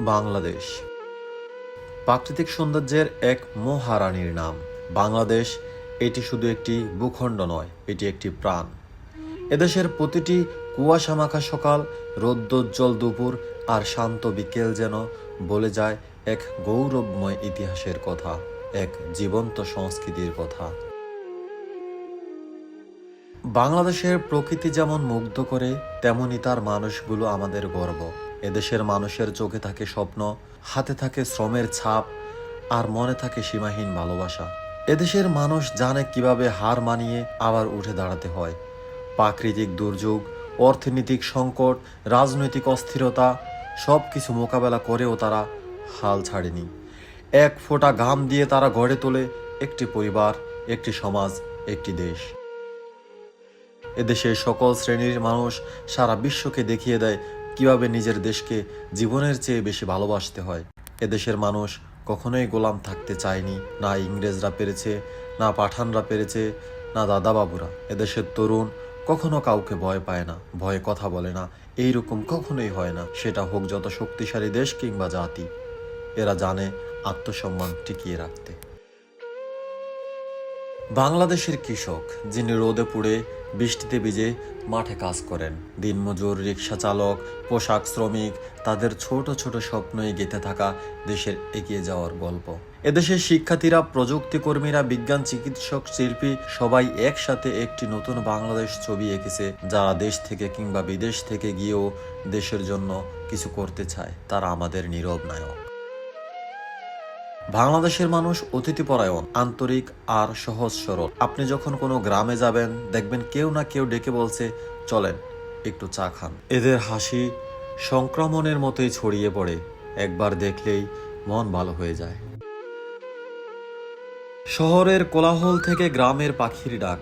বাংলাদেশ। প্রাকৃতিক সৌন্দর্যের এক মহারানীর নাম। বাংলাদেশ, এটি শুধু একটি ভূখণ্ড নয়, এটি একটি প্রাণ। এদেশের প্রতিটি কুয়াশা মাখা সকাল, রৌদ্রোজ্জ্বল দুপুর আর শান্ত বিকেল যেন বলে যায় এক গৌরবময় ইতিহাসের কথা, এক জীবন্ত সংস্কৃতির কথা। বাংলাদেশের প্রকৃতি যেমন মুগ্ধ করে, তেমনি তার মানুষগুলো আমাদের গর্ব। এদেশের মানুষের চোখে থাকে স্বপ্ন, হাতে থাকে শ্রমের ছাপ, আর মনে থাকে সীমাহীন ভালোবাসা। এদেশের মানুষ জানে কীভাবে হার মানিয়ে আবার উঠে দাঁড়াতে হয়। প্রাকৃতিক দুর্যোগ, অর্থনৈতিক সংকট, রাজনৈতিক অস্থিরতা সব কিছু মোকাবেলা করেও তারা হাল ছাড়েনি। এক ফোঁটা ঘাম দিয়ে তারা গড়ে তোলে একটি পরিবার, একটি সমাজ, একটি দেশ। এদেশের সকল শ্রেণির মানুষ সারা বিশ্বকে দেখিয়ে দেয় কীভাবে নিজের দেশকে জীবনের চেয়ে বেশি ভালোবাসতে হয়? এদেশের মানুষ কখনোই গোলাম থাকতে চায়নি। না ইংরেজরা পেরেছে, না পাঠানরা পেরেছে, না দাদাবাবুরা। এদেশের তরুণ কখনো কাউকে ভয় পায় না, ভয়ে কথা বলে না। এইরকম কখনোই হয় না। সেটা হোক যত শক্তিশালী দেশ কিংবা জাতি। এরা জানে আত্মসম্মান টিকিয়ে রাখতে। বাংলাদেশের কৃষক যিনি রোদে পুড়ে বৃষ্টিতে ভিজে মাঠে কাজ করেন, দিনমজুর রিক্সা চালক, পোশাক শ্রমিক, তাদের ছোট ছোট স্বপ্নই গেঁথে থাকা দেশের এগিয়ে যাওয়ার গল্প। এদেশের শিক্ষার্থীরা প্রযুক্তি কর্মীরা বিজ্ঞান চিকিৎসক, শিল্পী সবাই একসাথে একটি নতুন বাংলাদেশ ছবি এঁকেছে যারা দেশ থেকে কিংবা বিদেশ থেকে গিয়েও দেশের জন্য কিছু করতে চায়। তারা আমাদের নীরব নায়ক। বাংলাদেশের মানুষ অতিথিপরায়ণ, আন্তরিক আর সহজ সরল। আপনি যখন কোনো গ্রামে যাবেন, দেখবেন কেউ না কেউ ডেকে বলছে, চলেন, একটু চা খান। এদের হাসি সংক্রমণের মতোই ছড়িয়ে পড়ে। একবার দেখলেই মন ভালো হয়ে যায়। শহরের কোলাহল থেকে গ্রামের পাখির ডাক,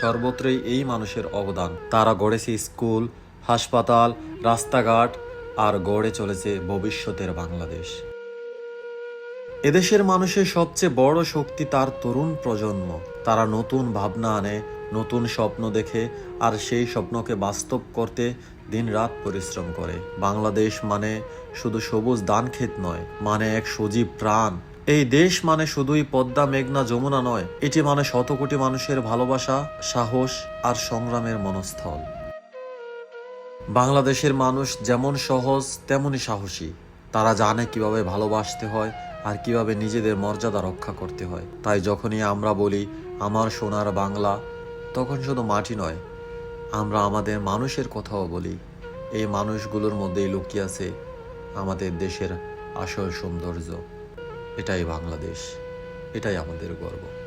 সর্বত্রই এই মানুষের অবদান। তারা গড়েছে স্কুল, হাসপাতাল, রাস্তাঘাট আর গড়ে চলেছে ভবিষ্যতের বাংলাদেশ। এদেশের মানুষের সবচেয়ে বড় শক্তি তার তরুণ প্রজন্ম। তারা নতুন ভাবনা আনে, নতুন স্বপ্ন দেখে, আর সেই স্বপ্নকে বাস্তব করতে দিনরাত পরিশ্রম করে। বাংলাদেশ মানে শুধু সবুজ দান ক্ষেত নয় মানে এক সজীব প্রাণ। এই দেশ মানে শুধুই পদ্মা, মেঘনা, যমুনা নয়, এটি মানে শত কোটি মানুষের ভালোবাসা, সাহস, আর সংগ্রামের মনস্থল। বাংলাদেশের মানুষ যেমন সহজ, তেমনই সাহসী। তারা জানে কীভাবে ভালোবাসতে হয় আর কীভাবে নিজেদের মর্যাদা রক্ষা করতে হয়। তাই যখনই আমরা বলি, আমার সোনার বাংলা, তখন শুধু মাটি নয়, আমরা আমাদের মানুষের কথাও বলি। এই মানুষগুলোর মধ্যেই লুকিয়ে আছে আমাদের দেশের আসল সৌন্দর্য। এটাই বাংলাদেশ, এটাই আমাদের গর্ব।